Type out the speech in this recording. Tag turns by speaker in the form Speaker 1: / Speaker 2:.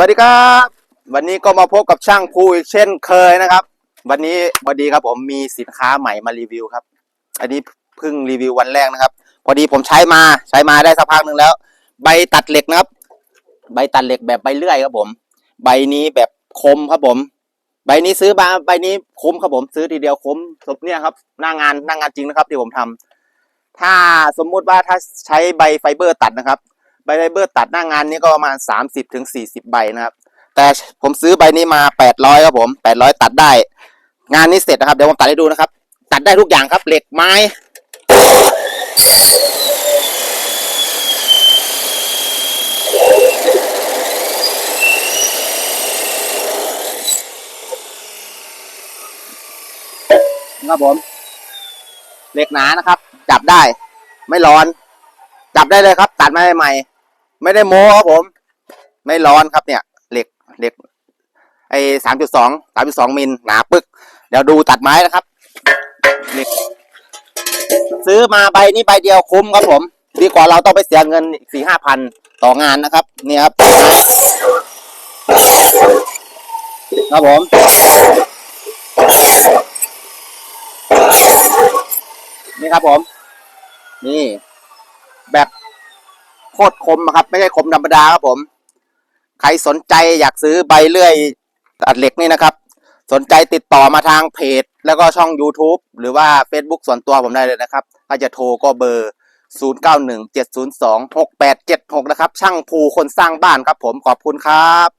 Speaker 1: วัสดีครับ วันนี้ก็มาพบกับช่างภูอีกเช่นเคยนะครับ วันนี้พอดีครับผมมีสินค้าใหม่มารีวิวครับ อันนี้เพิ่งรีวิววันแรกนะครับ พอดีผมใช้มาใช้มาได้สักพักหนึ่งแล้ว ใบตัดเหล็กนะครับ ใบตัดเหล็กแบบใบเลื่อยครับผม ใบนี้แบบคมครับผม ใบนี้ซื้อมาใบนี้คุ้มครับผม ซื้อทีเดียวคุ้มสมเนี่ยครับหน้างานหน้างานจริงนะครับที่ผมทำถ้าสมมุติว่าถ้าใช้ใบไฟเบอร์ตัดนะครับ ใบไฟเบอร์ตัดหน้างานนี้ก็ประมาณสามสิบถึงสี่สิบใบนะครับ แต่ผมซื้อใบนี้มาแปดร้อยครับผมแปดร้อยตัดได้ งานนี้เสร็จนะครับ เดี๋ยวผมตัดให้ดูนะครับ ตัดได้ทุกอย่างครับ เหล็กไม้ครับผม เหล็กหนานะครับ จับได้ ไม่ร้อน จับได้เลยครับ ตัดมาใหม่ ไม่ได้โม้ครับผม ไม่ร้อนครับเนี่ย เหล็กเหล็ก ไอ้สามจุดสองสามจุดสองมิลหนาปึก เดี๋ยวดูตัดไม้นะครับเหล็กซื้อมาใบนี้ใบเดียวคุ้มครับผม ดีกว่าเราต้องไปเสียเงินสี่ห้าพันต่องานนะครับนี่ครับครับผมนี่ครับผม นี่ โคตรคมนะครับ ไม่ใช่คมธรรมดาครับผม ใครสนใจอยากซื้อใบเลื่อยอัดเหล็กนี่นะครับ สนใจติดต่อมาทางเพจ แล้วก็ช่อง YouTube หรือว่า Facebook ส่วนตัวผมได้เลยนะครับ ถ้าจะโทรก็เบอร์ 0917026876 นะครับ ช่างภูคนสร้างบ้านครับผมขอบคุณครับ